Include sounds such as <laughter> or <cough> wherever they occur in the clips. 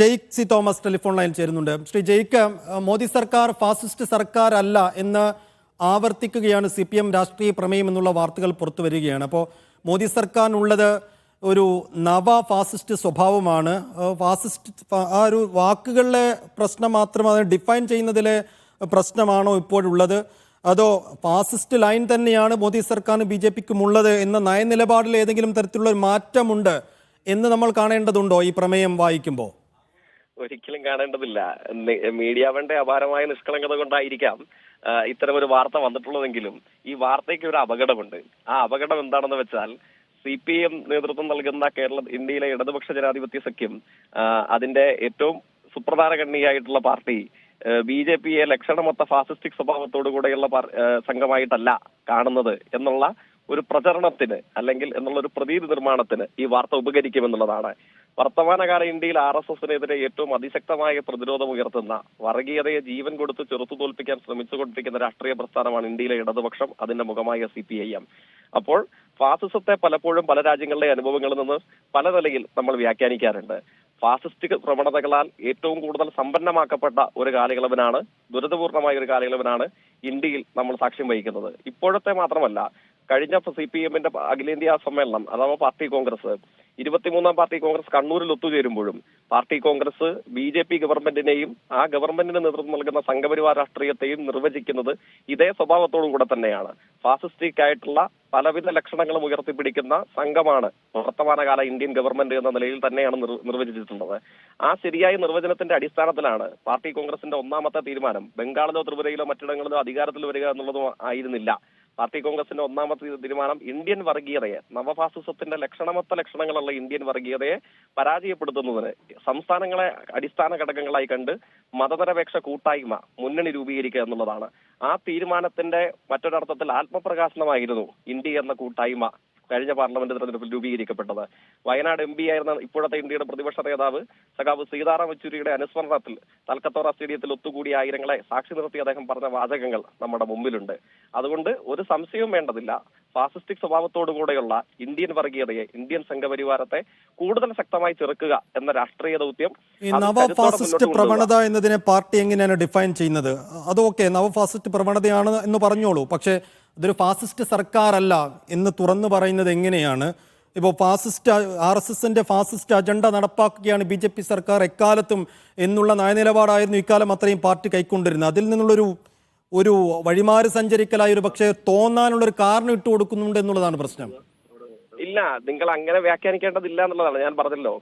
Jaick C Thomas telephone line ചേരുന്നുണ്ട്. Shri Jake Modi സർക്കാർ fascist സർക്കാർ അല്ല എന്ന് ആവർത്തിക്കുകയാണ് സി പി എം രാഷ്ട്രീയ പ്രമേയം എന്നുള്ള വാർത്തകൾ പുറത്തു വരികയാണ്. അപ്പോൾ മോദി സർക്കാരിനുള്ളത് ഒരു നവ ഫാസിസ്റ്റ് സ്വഭാവമാണ്. ഫാസിസ്റ്റ് ആ ഒരു വാക്കുകളിലെ പ്രശ്നം മാത്രം ഡിഫൈൻ ചെയ്യുന്നതിലെ പ്രശ്നമാണോ ഇപ്പോഴുള്ളത്? അതോ ഫാസിസ്റ്റ് ലൈൻ തന്നെയാണ് മോദി സർക്കാരിന് ബി ജെ പിക്കും ഉള്ളത് എന്ന നയനിലപാടിൽ ഏതെങ്കിലും തരത്തിലുള്ള ഒരു മാറ്റമുണ്ട് എന്ന് നമ്മൾ കാണേണ്ടതുണ്ടോ ഈ പ്രമേയം വായിക്കുമ്പോൾ? ഒരിക്കലും കാണേണ്ടതില്ല. മീഡിയ മീഡിയാവന്റെ അപാരമായ നിഷ്കളങ്കത കൊണ്ടായിരിക്കാം ഇത്തരം ഒരു വാർത്ത വന്നിട്ടുള്ളതെങ്കിലും ഈ വാർത്തയ്ക്ക് ഒരു അപകടമുണ്ട്. ആ അപകടം എന്താണെന്ന് വെച്ചാൽ സി പി എം നേതൃത്വം നൽകുന്ന കേരള ഇന്ത്യയിലെ ഇടതുപക്ഷ ജനാധിപത്യ സഖ്യം അതിന്റെ ഏറ്റവും സുപ്രധാന കണ്ണിയായിട്ടുള്ള പാർട്ടി ബി ജെ പിയെ ലക്ഷണമൊത്ത ഫാസിസ്റ്റിക് സ്വഭാവത്തോടു കൂടെയുള്ള സംഘമായിട്ടല്ല കാണുന്നത് എന്നുള്ള ഒരു പ്രചരണത്തിന് അല്ലെങ്കിൽ എന്നുള്ള ഒരു പ്രതീതി നിർമ്മാണത്തിന് ഈ വാർത്ത ഉപകരിക്കുമെന്നുള്ളതാണ്. വർത്തമാനകാല ഇന്ത്യയിൽ ആർ എസ് എസിനെതിരെ ഏറ്റവും അതിശക്തമായ പ്രതിരോധം ഉയർത്തുന്ന വർഗീയതയെ ജീവൻ കൊടുത്ത് ചെറുത്തു തോൽപ്പിക്കാൻ ശ്രമിച്ചുകൊണ്ടിരിക്കുന്ന രാഷ്ട്രീയ പ്രസ്ഥാനമാണ് ഇന്ത്യയിലെ ഇടതുപക്ഷം അതിന്റെ മുഖമായ സി പി ഐ എം. അപ്പോൾ ഫാസിസത്തെ പലപ്പോഴും പല രാജ്യങ്ങളിലെ അനുഭവങ്ങളിൽ നിന്ന് പല നിലയിൽ നമ്മൾ വ്യാഖ്യാനിക്കാറുണ്ട്. ഫാസിസ്റ്റിക് പ്രവണതകളാൽ ഏറ്റവും കൂടുതൽ സമ്പന്നമാക്കപ്പെട്ട ഒരു കാലയളവിനാണ് ദുരിതപൂർണമായ ഒരു കാലയളവിനാണ് ഇന്ത്യയിൽ നമ്മൾ സാക്ഷ്യം വഹിക്കുന്നത്. ഇപ്പോഴത്തെ മാത്രമല്ല കഴിഞ്ഞ സി പി എമ്മിന്റെ അഖിലേന്ത്യാ സമ്മേളനം അഥവാ പാർട്ടി കോൺഗ്രസ്. ഇരുപത്തിമൂന്നാം പാർട്ടി കോൺഗ്രസ് കണ്ണൂരിൽ ഒത്തുചേരുമ്പോഴും party congress B J P ഗവൺമെന്റിനെയും ആ ഗവൺമെന്റിന് നേതൃത്വം നൽകുന്ന സംഘപരിവാർ രാഷ്ട്രീയത്തെയും നിർവചിക്കുന്നത് ഇതേ സ്വഭാവത്തോടും കൂടെ തന്നെയാണ്. ഫാസിസ്റ്റിക് ആയിട്ടുള്ള പലവിധ ലക്ഷണങ്ങളും ഉയർത്തിപ്പിടിക്കുന്ന സംഘമാണ് വർത്തമാനകാല ഇന്ത്യൻ ഗവൺമെന്റ് എന്ന നിലയിൽ തന്നെയാണ് നിർവചിച്ചിട്ടുള്ളത്. ആ ശരിയായ നിർവചനത്തിന്റെ അടിസ്ഥാനത്തിലാണ് പാർട്ടി കോൺഗ്രസിന്റെ ഒന്നാമത്തെ തീരുമാനം ബംഗാളിലോ ത്രിപുരയിലോ മറ്റിടങ്ങളിലോ അധികാരത്തിൽ വരിക എന്നുള്ളതും ആയിരുന്നില്ല. പാർട്ടി കോൺഗ്രസിന്റെ ഒന്നാമത്തെ തീരുമാനം ഇന്ത്യൻ വർഗീയതയെ നവഫാസിസത്തിന്റെ ലക്ഷണമൊത്ത ലക്ഷണങ്ങളുള്ള ഇന്ത്യൻ വർഗീയതയെ പരാജയപ്പെടുത്തുന്നതിന് സംസ്ഥാനങ്ങളെ അടിസ്ഥാന ഘടകങ്ങളായി കണ്ട് മതനിരപേക്ഷ കൂട്ടായ്മ മുന്നണി രൂപീകരിക്കുക എന്നുള്ളതാണ്. ആ തീരുമാനത്തിന്റെ മറ്റൊരർത്ഥത്തിൽ ആത്മപ്രകാശനമായിരുന്നു ഇന്ത്യ എന്ന കൂട്ടായ്മ കഴിഞ്ഞ പാർലമെന്റ് തെരഞ്ഞെടുപ്പിൽ രൂപീകരിക്കപ്പെട്ടത്. വയനാട് എം പി ആയിരുന്ന ഇപ്പോഴത്തെ ഇന്ത്യയുടെ പ്രതിപക്ഷ നേതാവ് സഖാവ് സീതാറാം യെച്ചൂരിയുടെ അനുസ്മരണത്തിൽ തൽക്കത്തോറ സ്റ്റേഡിയത്തിൽ ഒത്തുകൂടിയ ആയിരങ്ങളെ സാക്ഷി നിർത്തി അദ്ദേഹം പറഞ്ഞ വാചകങ്ങൾ നമ്മുടെ മുമ്പിലുണ്ട്. അതുകൊണ്ട് ഒരു സംശയവും വേണ്ടതില്ല. ഫാസിസ്റ്റിക് സ്വഭാവത്തോടുകൂടെയുള്ള ഇന്ത്യൻ വർഗീയതയെ ഇന്ത്യൻ സംഘപരിവാരത്തെ കൂടുതൽ ശക്തമായി ചെറുക്കുക എന്ന രാഷ്ട്രീയ ദൗത്യം നവഫാസിസ്റ്റ് നവ ഫാസിസ്റ്റ് പ്രവണത എന്നതിനെ പാർട്ടി എങ്ങനെയാണ് ഡിഫൈൻ ചെയ്യുന്നത്? അതൊക്കെ നവ ഫാസിസ്റ്റ് പ്രവണതയാണ് എന്ന് പറഞ്ഞോളൂ. പക്ഷേ അതൊരു ഫാസിസ്റ്റ് സർക്കാരല്ല എന്ന് തുറന്നു പറയുന്നത് എങ്ങനെയാണ്? ഇപ്പോൾ ഫാസിസ്റ്റ് ആർ എസ് എസിന്റെ ഫാസിസ്റ്റ് അജണ്ട നടപ്പാക്കുകയാണ് ബി ജെ പി സർക്കാർ എക്കാലത്തും എന്നുള്ള നയനിലപാടായിരുന്നു ഇക്കാലം അത്രയും പാർട്ടി കൈക്കൊണ്ടിരുന്നത്. അതിൽ നിന്നുള്ളൊരു ഒരു വഴിമാറി സഞ്ചരിക്കലായി ഒരു പക്ഷേ തോന്നാനുള്ളൊരു കാരണം ഇട്ട് കൊടുക്കുന്നുണ്ട് എന്നുള്ളതാണ് പ്രശ്നം. ഇല്ല നിങ്ങൾ അങ്ങനെ വ്യാഖ്യാനിക്കേണ്ടതില്ല എന്നുള്ളതാണ്. ഞാൻ പറഞ്ഞല്ലോ.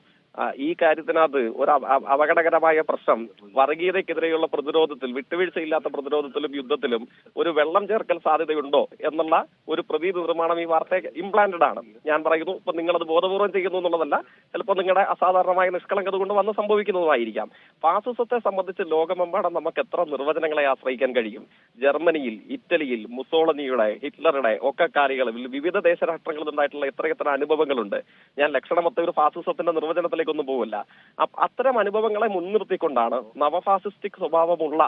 ഈ കാര്യത്തിനകത്ത് ഒരു അപ- അപ- അപകടകരമായ പ്രശ്നം വർഗീയതയ്ക്കെതിരെയുള്ള പ്രതിരോധത്തിൽ വിട്ടുവീഴ്ചയില്ലാത്ത പ്രതിരോധത്തിലും യുദ്ധത്തിലും ഒരു വെള്ളം ചേർക്കൽ സാധ്യതയുണ്ടോ എന്നുള്ള ഒരു പ്രതീതി നിർമ്മാണം ഈ വാർത്ത ഇംപ്ലാന്റഡ് ആണ്. ഞാൻ പറയുന്നു ഇപ്പൊ നിങ്ങളത് ബോധപൂർവം ചെയ്യുന്നു എന്നുള്ളതല്ല ചിലപ്പോൾ നിങ്ങളുടെ അസാധാരണമായ നിഷ്കളങ്കത കൊണ്ട് വന്ന് സംഭവിക്കുന്നതുമായിരിക്കാം. ഫാസിസത്തെ സംബന്ധിച്ച് ലോകമെമ്പാടും നമുക്ക് എത്ര നിർവചനങ്ങളെ ആശ്രയിക്കാൻ കഴിയും? ജർമ്മനിയിൽ ഇറ്റലിയിൽ മുസോളനിയുടെ ഹിറ്റ്ലറുടെ ഒക്കെ കാലികളിൽ വിവിധ ദേശരാഷ്ട്രങ്ങളിൽ ഉണ്ടായിട്ടുള്ള എത്രയെത്ര അനുഭവങ്ങളുണ്ട്. ഞാൻ ലക്ഷണമൊത്ത ഒരു ഫാസിസത്തിന്റെ നിർവചനത്തിലേക്കൊന്നും പോവില്ല. അത്തരം അനുഭവങ്ങളെ മുൻനിർത്തിക്കൊണ്ടാണ് നവഫാസിസ്റ്റിക് സ്വഭാവമുള്ള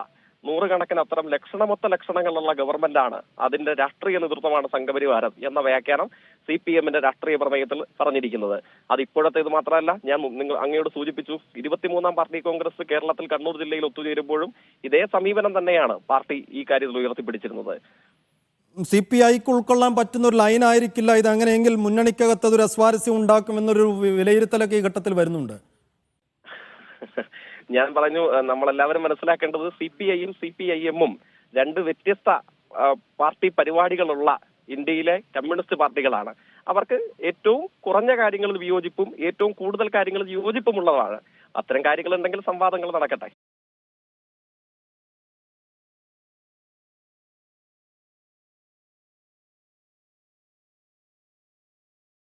നൂറുകണക്കിന് അത്തരം ലക്ഷണമൊത്ത ലക്ഷണങ്ങളുള്ള ഗവൺമെന്റാണ് അതിന്റെ രാഷ്ട്രീയ നേതൃത്വമാണ് സംഘപരിവാരം എന്ന വ്യാഖ്യാനം സി പി എമ്മിന്റെ രാഷ്ട്രീയ പ്രമേയത്തിൽ പറഞ്ഞിരിക്കുന്നത്. അത് ഇപ്പോഴത്തേത് മാത്രമല്ല ഞാൻ നിങ്ങൾ അങ്ങയോട് സൂചിപ്പിച്ചു ഇരുപത്തിമൂന്നാം പാർട്ടി കോൺഗ്രസ് കേരളത്തിൽ കണ്ണൂർ ജില്ലയിൽ ഒത്തുചേരുമ്പോഴും ഇതേ സമീപനം തന്നെയാണ് പാർട്ടി ഈ കാര്യത്തിൽ ഉയർത്തിപ്പിടിച്ചിരുന്നത്. സി പി ഐക്ക് ഉൾക്കൊള്ളാൻ പറ്റുന്ന ഒരു ലൈൻ ആയിരിക്കില്ല. ഇത് അങ്ങനെയെങ്കിൽ മുന്നണിക്കകത്ത് ഒരു അസ്വാരസ്യം ഉണ്ടാക്കുമെന്നൊരു വിലയിരുത്തലൊക്കെ ഈ ഘട്ടത്തിൽ വരുന്നുണ്ട്. <laughs> ഞാൻ പറഞ്ഞു നമ്മളെല്ലാവരും മനസ്സിലാക്കേണ്ടത് സി പി ഐയും സി പി ഐ എമ്മും രണ്ട് വ്യത്യസ്ത പാർട്ടി പരിപാടികളുള്ള ഇന്ത്യയിലെ കമ്മ്യൂണിസ്റ്റ് പാർട്ടികളാണ്. അവർക്ക് ഏറ്റവും കുറഞ്ഞ കാര്യങ്ങളിൽ വിയോജിപ്പും ഏറ്റവും കൂടുതൽ കാര്യങ്ങളിൽ യോജിപ്പുമുള്ളതാണ് അത്തരം കാര്യങ്ങൾ ഉണ്ടെങ്കിൽ സംവാദങ്ങൾ നടക്കട്ടെ.